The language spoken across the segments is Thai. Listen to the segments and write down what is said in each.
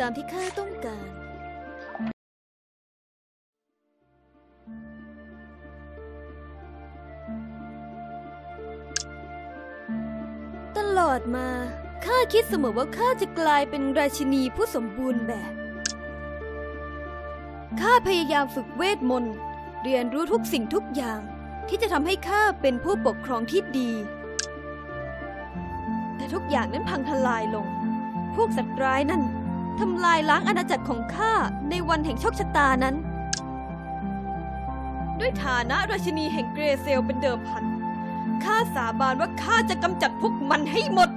ตามที่ข้าต้องการ ตลอดมาข้าคิดเสมอว่าข้าจะกลายเป็นราชินีผู้สมบูรณ์แบบ ข้าพยายามฝึกเวทมนต์ เรียนรู้ทุกสิ่งทุกอย่าง ที่จะทำให้ข้าเป็นผู้ปกครองที่ดี แต่ทุกอย่างนั้นพังทลายลง พวกสัตว์ร้ายนั่น ทำลายล้างอาณาจักรของข้าในวันแห่งโชคชะตานั้น ด้วยฐานะราชินีแห่งเกรเซลเป็นเดิมพันข้าสาบานว่าข้าจะกำจัดพวกมันให้หมด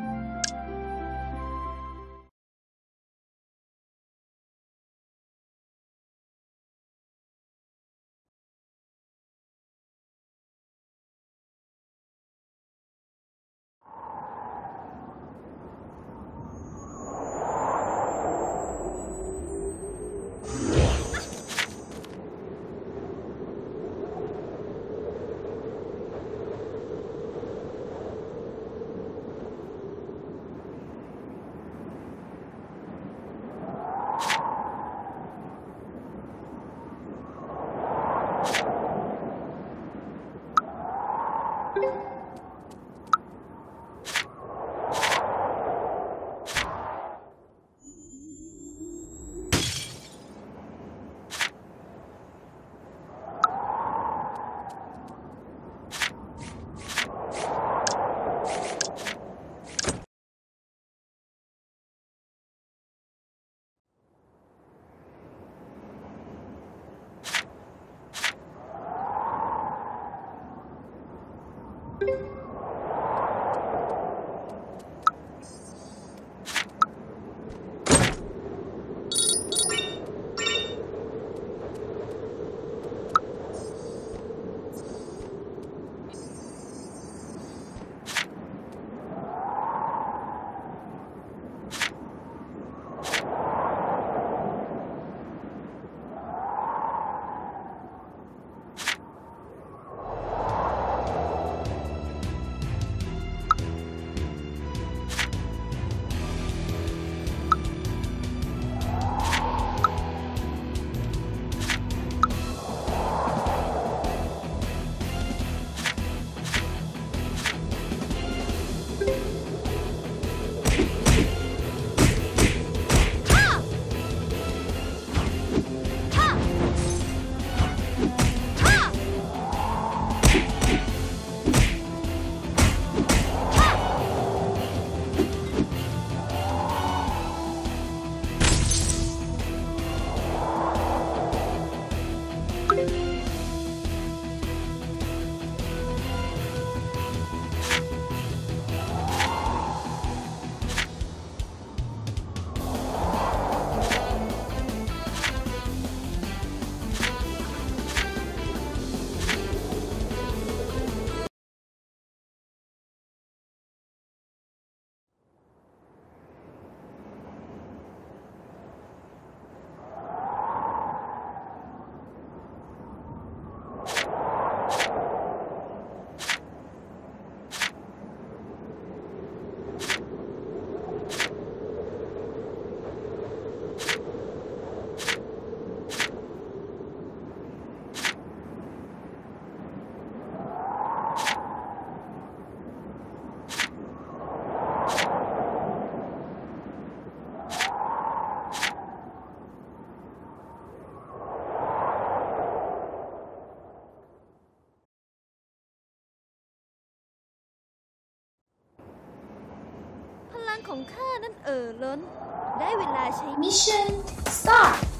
ของข้านั้นเออล้น ได้เวลาใช้ Mission start!